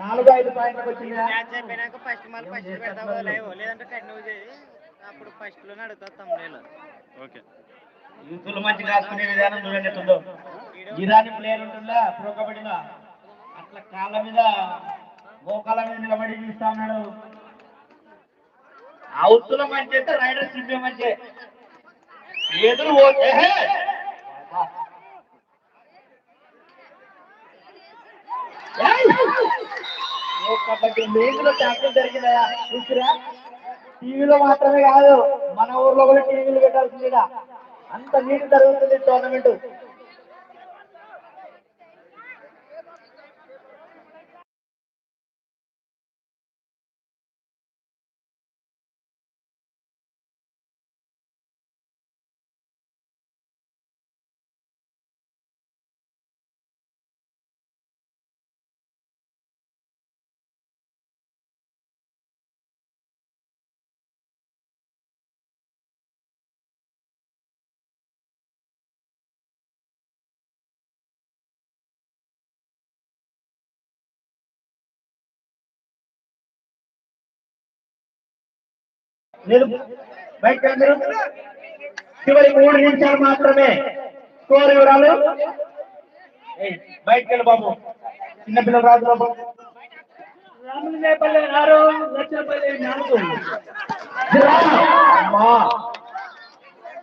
నాలుగు ఐదు పాయింట్లకు వచ్చిందా. మ్యాచ్ అయిపోయినాక ఫస్ట్ మళ్ళీ ఫస్ట్ పెడతావు లైవ్ లేదంటే కంటిన్యూ చేయి. అప్పుడు ఫస్ట్లోనే అడుగుతా తమ్ముళ్ళు ఓకే. యూతులు మంచి కాసుకునే విధానం చూడండి ఇరానీ ప్లేయర్ ఉంటుందా? ప్రో కబడ్డీలో అట్లా కాళ్ళ మీద మోకాళ్ళ మీద నిలబడి చూస్తా ఉన్నాడు. అవుతుల మంచి అయితే రైడర్ సింపే మంచి. ఎదురు పోతే హే! కాబట్టి ఓ కబడ్డీ ఛాంపియన్ జరిగిందా? చూసిరా? టీవీలో మాత్రమే కాదు మన ఊర్లో కూడా టీవీలు పెట్టాల్సిందిగా అంత నీటి జరుగుతుంది టోర్నమెంట్. చివరి మూడు నిమిషాలు మాత్రమే. స్కోర్ వివరాలు? ఏయ్, వెళ్ళి బాబు. చిన్నపిల్లలు రాదు బాబు. రామలింగపల్లి ఆరు లక్షపల్లి నాలుగు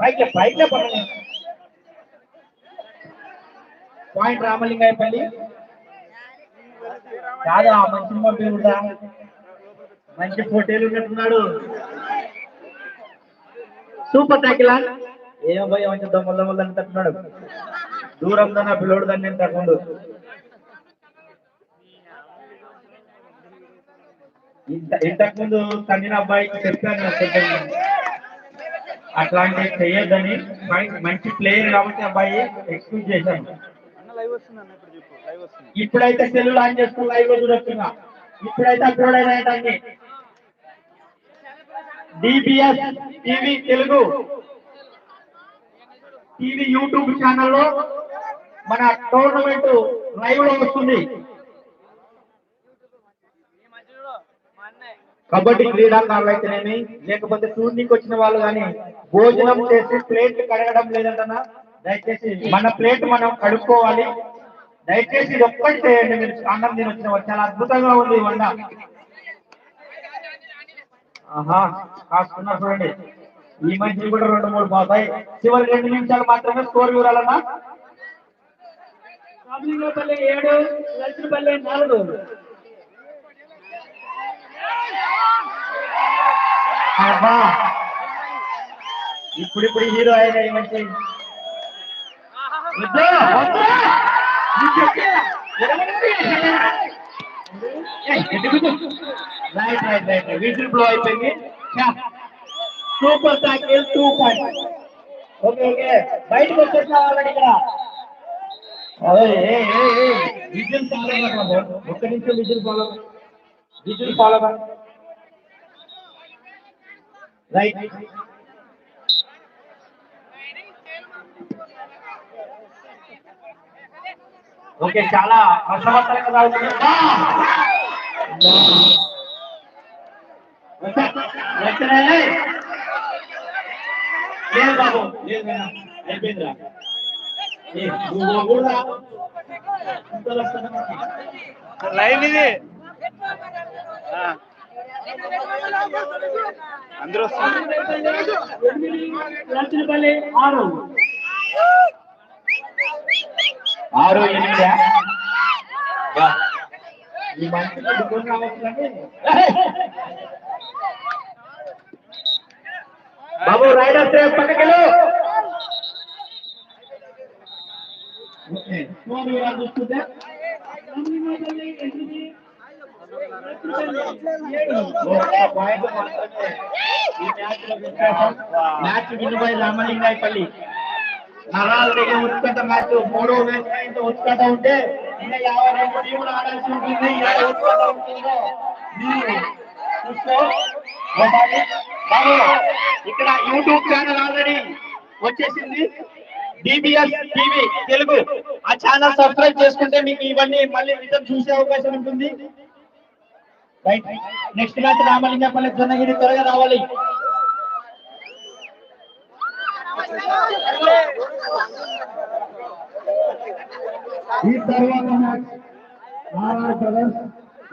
పైకి పైకి పడండి పాయింట్ రామలింగాయపల్లి. కాదా మంచి పంపి ఉంటా మంచి పోటీలు ఉన్నట్టున్నాడు. సూపర్ ట్యాకిలా? ఏం పోయి మంచి దొమ్మల దొమ్మలు అంటున్నాడు దూరం దాన్ని పిల్లోడు దాన్ని నేను తగ్గుండు ఇంత ఇంతకు ముందు తగిన అబ్బాయికి చెప్పాను చేయొద్దని మం- మంచి ప్లేయర్ కాబట్టి అబ్బాయి ఎక్స్క్యూజ్ చేశాను. అన్న అన్న ఇప్పుడైతే సెల్లు ఆన్ చేసుకుని లైవ్లో చూడొస్తున్నా ఇప్పుడైతే అప్లోడ్ అయినాయి DBS TV Telugu TV YouTube ఛానల్లో మన టోర్నమెంట్ లైవ్లో వస్తుంది. కబడ్డీ క్రీడాకారులు అయితేనేమి లేకపోతే టూర్నీకి వచ్చిన వాళ్ళు కానీ భోజనం చేసి ప్లేట్ కడగడం లేదంటనా? దయచేసి మన ప్లేట్ మనం కడుక్కోవాలి. దయచేసి ఇది ఒక్కటి చేయండి మీరు అన్నం తిని వచ్చిన వాళ్ళు. చాలా అద్భుతంగా ఉంది ఈ వంట. ఆహా కాస్తున్నారు చూడండి. ఈ మధ్య కూడా రెండు మూడు పోతాయి. చివరి రెండు నిమిషాలు మాత్రమే స్కోర్ చూడాలన్నా. రామలింగపల్లి ఏడు లక్ష్మపల్లి నాలుగు. ఇప్పుడిప్పుడు హీరో అయిన ఈ మంచి. వద్దు, వద్దు. Right right right whistle blow అయిపోయింది super tackle two point okay okay బయటకు వచ్చేసిన వాళ్ళని ఇక్కడ ఓయ్, ఏయ్, ఏయ్, ఏయ్, విజిల్ ఫాలో అవ్వండి. ఒక్క నిమిషం whistle follow whistle follow right okay చాలా రసవత్తరంగా లేదు బాబు లేదు అయిపోయిందిరా నువ్వు కూడా లైవ్ ఇది అందరూ ఆరు ఆరు ఎనిమిదా. బాబు రైడర్ సేఫ్ పక్కకెళ్ళు ఓకే. స్కోర్ వివరాలు చూసుకుంటే ఒక్క పాయింట్ మాత్రమే ఈ మ్యాచ్ లో వ్యత్యాసం. మ్యాచ్ వినుబై రామలింగాయపల్లి నరాలు దిగే ఉత్కంఠ మ్యాచ్ మూడో మ్యాచ్ ఇంత ఉత్కంఠ ఉంటే ఇంకా యాభై రెండు టీములు ఆడాల్సి ఉంటుంది ఇలా ఉత్కంఠ ఉంటుందో మీరు చూసుకో ఇక్కడ యూట్యూబ్ ఛానల్ ఆల్రెడీ వచ్చేసింది డిబిఎస్ టీవీ తెలుగు ఆ ఛానల్ సబ్స్క్రైబ్ చేసుకుంటే మీకు ఇవన్నీ మళ్ళీ రిటర్న్ చూసే అవకాశం ఉంటుంది right next match Ramalingapalli Jonnagiri త్వరగా రావాలి ఈ తర్వాత match RR brothers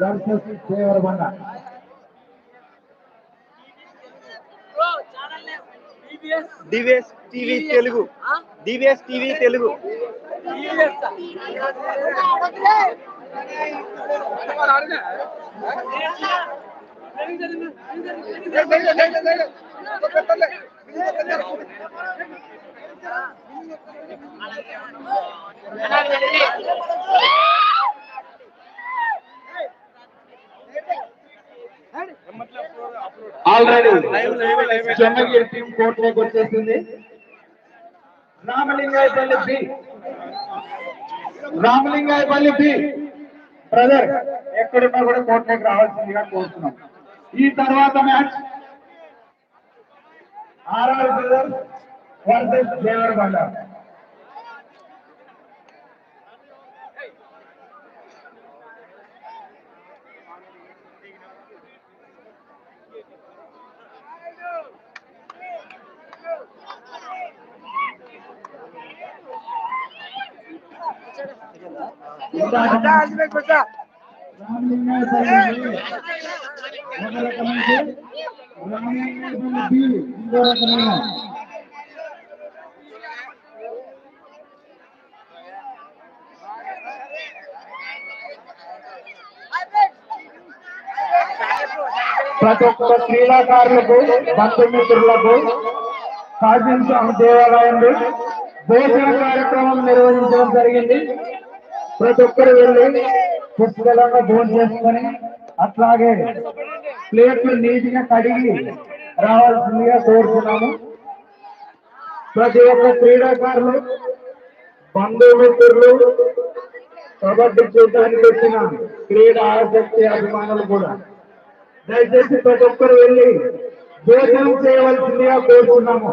versus Devarabanda DVS TV Telugu DVS TV Telugu already Chennagiri team కోర్టులోకి వచ్చేసింది. Ramalingayapalli B. Ramalingayapalli B. Brother ఎక్కడున్నా కూడా కోర్టులోకి రావాల్సిందిగా కోరుతున్నాం. ఈ తర్వాత మ్యాచ్. ఆర్ఆర్ బ్రదర్ वर्सेस देवरवाला बचा आजमे बचा रामलिंगाय सर ಮೊದಲ ಕ್ರಮಾಂಕ ರಾಮಲಿಂಗಾಯ ಬಿ ಮೂರನೇ ಕ್ರಮಾಂಕ ప్రతి ఒక్క క్రీడాకారులకు బంధుమిత్రులకు సాధించాం దేవాలయంలో భోజన కార్యక్రమం నిర్వహించడం జరిగింది. ప్రతి ఒక్కరు వెళ్ళి పుష్కలంగా భోజనం చేసుకొని అట్లాగే ప్లేట్లు నీటిగా కడిగి రావాల్సిందిగా కోరుతున్నాము. ప్రతి ఒక్క క్రీడాకారులు బంధుమిత్రులు కబడ్డీ చూడడానికి వచ్చిన క్రీడా ఆసక్తి అభిమానులు కూడా దయచేసి ప్రతి ఒక్కరు వెళ్ళి భోజనం చేయవలసిందిగా కోరుతున్నాము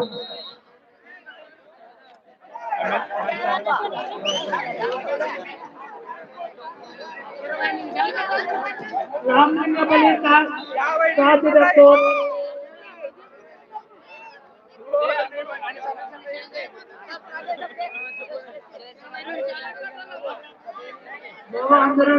రామలింగపల్లి కాపుదతో అందరూ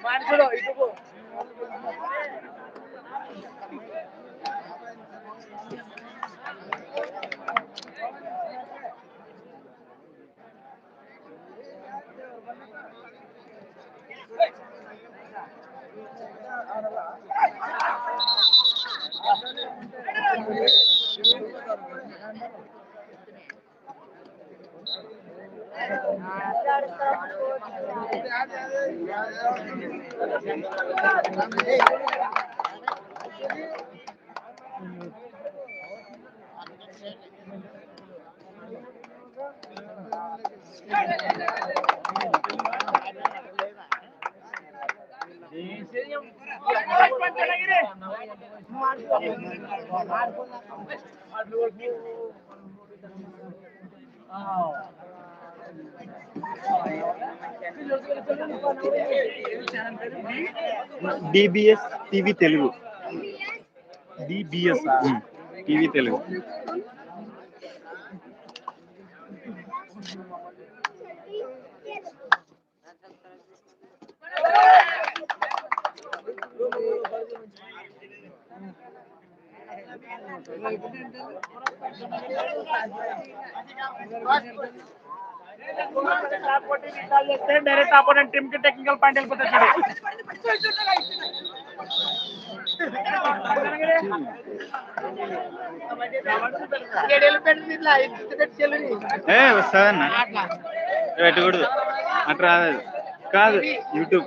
లైన్ ಮಾಡ್ಕೊಂಡು DBS TV Telugu DBS TV Telugu Direct opponent టీమ్కి టెక్నికల్ పాయింట్ వెళ్ళిపోతుంది ఏ వస్తుందన్న పెట్టకూడదు. అట్లా రాదు కాదు యూట్యూబ్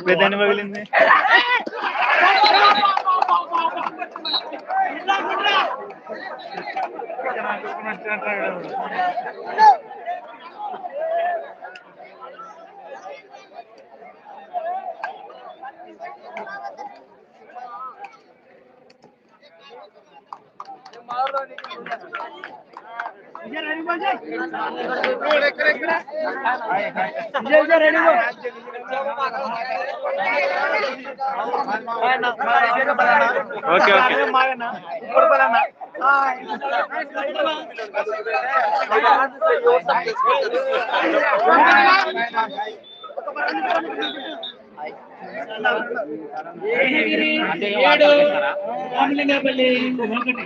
Beden Bagilin में मारो नहीं ఓకే ఓకే ఏడు రామలింగపల్లి ఒకటి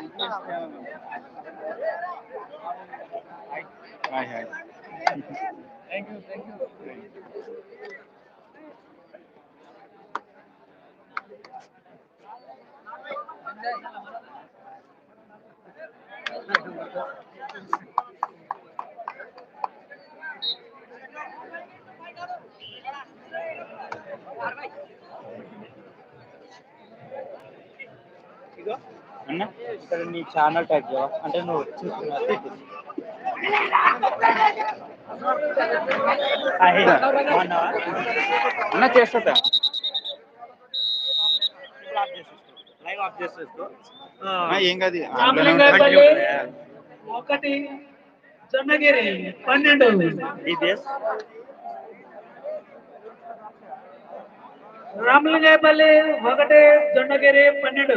Hi, hi. thank you, thank you. Thank you. అన్న? ఇక్కడ నీ ఛానల్ ట్యాగ్ చేయవా అంటే నువ్వు అన్న చేస్తా లైవ్ ఆఫ్ చేసేస్తూ ఏం కాదు ఒకటి జొన్నగిరి పన్నెండు. రామలింగపల్లి ఒకటి జొన్నగిరి పన్నెండు.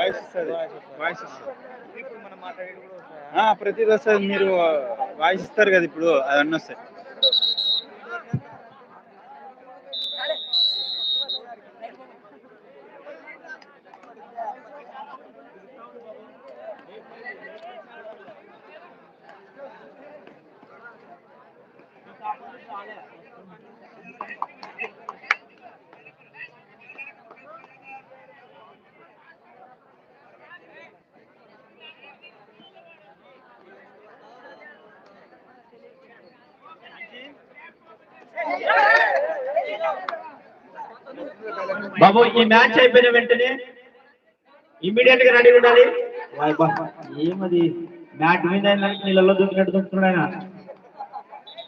వాయిస్ వస్తుంది. వాయిస్ వస్తుంది. ప్రతిదీ వస్తుంది. మీరు వాయిస్ ఇస్తారు కదా ఇప్పుడు అవన్నీ వస్తాయి. Yeah. బాబు ఈ మ్యాచ్ అయిపోయిన వెంటనే ఇమ్మీడియట్గా రెడీ ఉండాలి. ఏమది? మ్యాట్ విన్ అయిన నీళ్ళలో దూకినట్టు దూకుతున్నాడు ఆయన.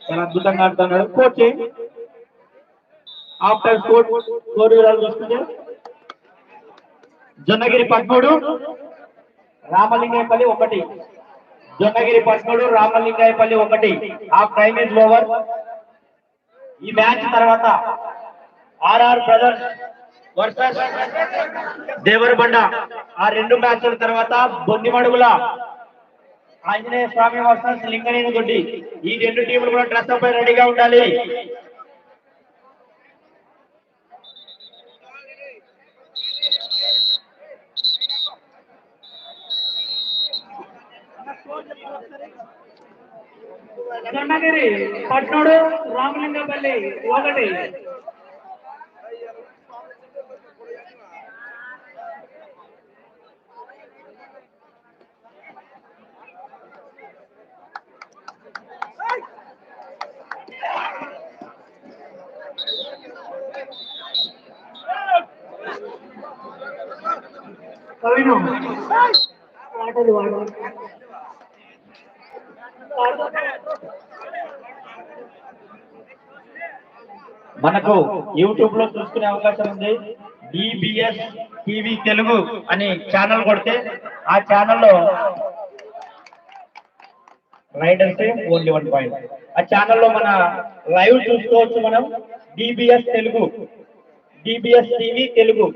చాలా అద్భుతంగా ఆడుతున్నాడు. కోచ్ ఆఫ్టర్ స్కోర్ స్కోర్ వివరాలు జొన్నగిరి పద్మూడు రామలింగేపల్లి ఒకటి. జొన్నగిరి పద్మూడు రామలింగాయపల్లి ఒకటి. ఆ టైమ్ ఇస్ ఓవర్. ఈ మ్యాచ్ తర్వాత ఆర్ఆర్ బ్రదర్స్ వర్సెస్ దేవరబండ ఆ రెండు మ్యాచ్ల తర్వాత బొందిమడుగుల ఆంజనేయ స్వామి వర్సెస్ లింగనేని దొడ్డి ఈ రెండు టీములు కూడా డ్రెస్ అప్ రెడీగా ఉండాలి. జొన్నగిరి పట్నోడు రామలింగపల్లి ఒకటి. కవిను ఆటలు వాడు మనకు యూట్యూబ్లో చూసుకునే అవకాశం ఉంది. డిబిఎస్ టీవీ తెలుగు అని ఛానల్ కొడితే ఆ ఛానల్లో రైడర్స్ ఓన్లీ వన్ పాయింట్ ఆ ఛానల్లో మన లైవ్ చూసుకోవచ్చు మనం. DBS Telugu. DBS TV Telugu.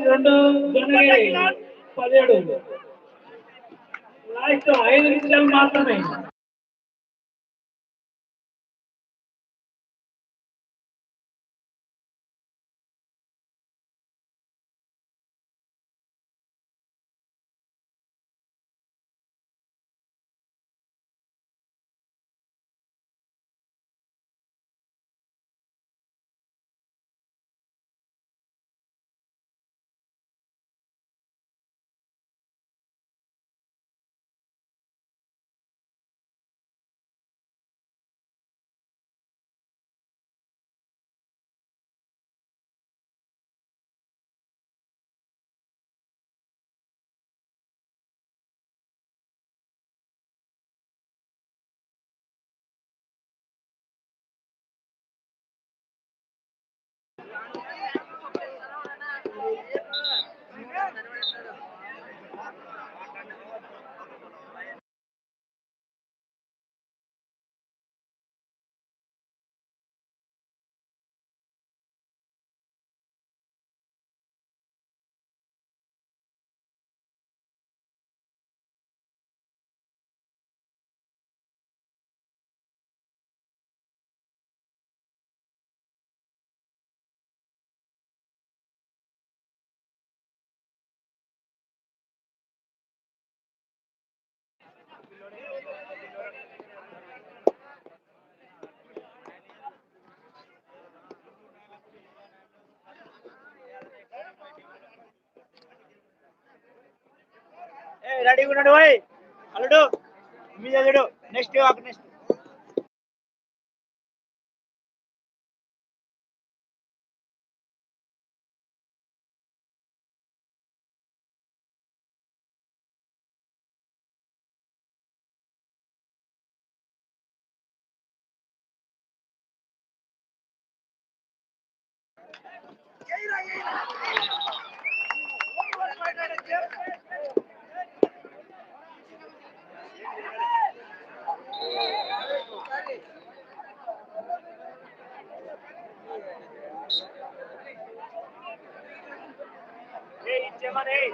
రెండు జొన్నగిరి పదిహేడు. లాస్ట్ ఐదు నిమిషాలు మాత్రమే. రెడీగా ఉన్నాడు పోయి అల్లుడు మీద చూడు. నెక్స్ట్ నెక్స్ట్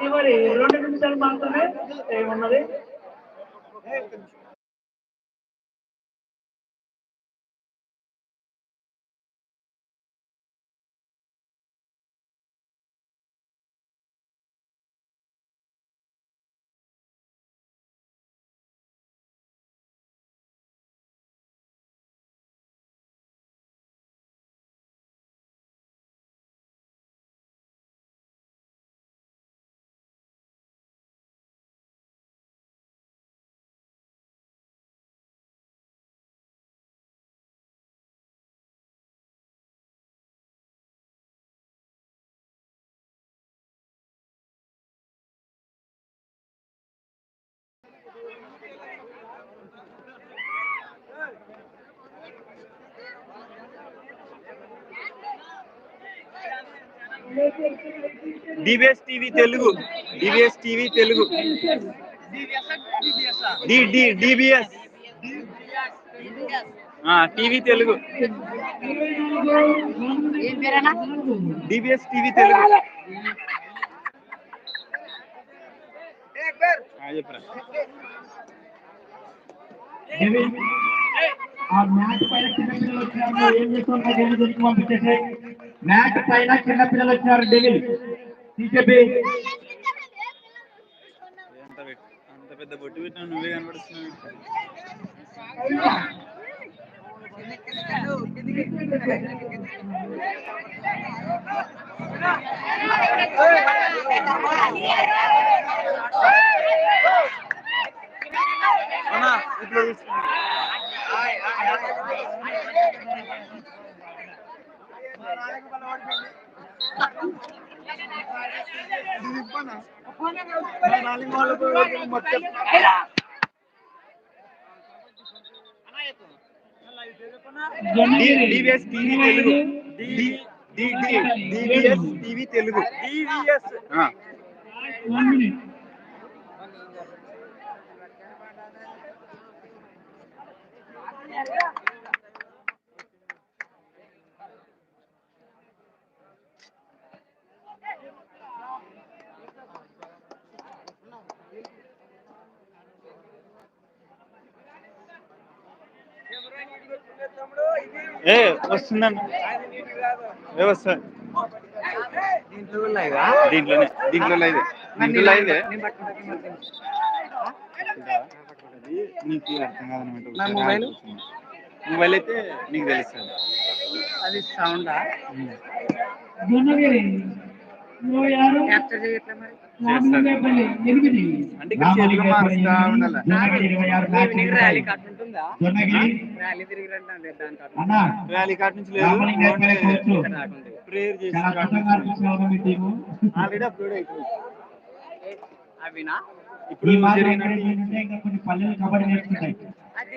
చివరి రెండు నిమిషాలు మాత్రమే time DBS TV Telugu DBS TV Telugu D D DBS TV Telugu DBS TV Telugu ఆ, చెప్పురా డెవిల్, ఆ మ్యాట్ పైన చిన్న పిల్లలు వచ్చినారు ఏం చేస్తున్నారు డెవిల్ గురించి పంపించేసి మ్యాట్ పైన చిన్న పిల్లలు వచ్చినారు డెవిల్ తీసేపి అంత పెట్- అంత పెద్ద బొట్టు పెట్టినా నువ్వే కనబడుతున్నావు అన్నా, ఇట్లా తీసుకో. Jonnagiri DVS TV Telugu DVS TV Telugu DVS one ఏ వస్తుందన్న. ఏ వస్తా దీంట్లోనే. దీంట్లో లైదే దీంట్లో లైదే అది నీకు అర్థం కాదనమాట మొబైల్? మొబైల్ అయితే నీకు తెలుస్తుంది. అది సౌండ్? ర్యాలీ కార్డు నుంచి లేదు. ప్రేయర్ చేసి ఆల్రెడీ అప్లోడ్ అయిపోయింది. అవినా? ఇప్పుడు కొన్ని పల్లెలు కబడ్డీ నేర్చుకుంటాయి. అది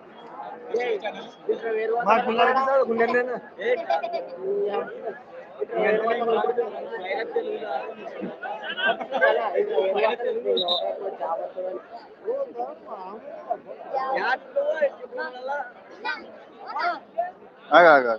నిజానికి. స్టాండ్ ఇది ఆ? మహేంద్ర చెప్పు ఆగా ఆగా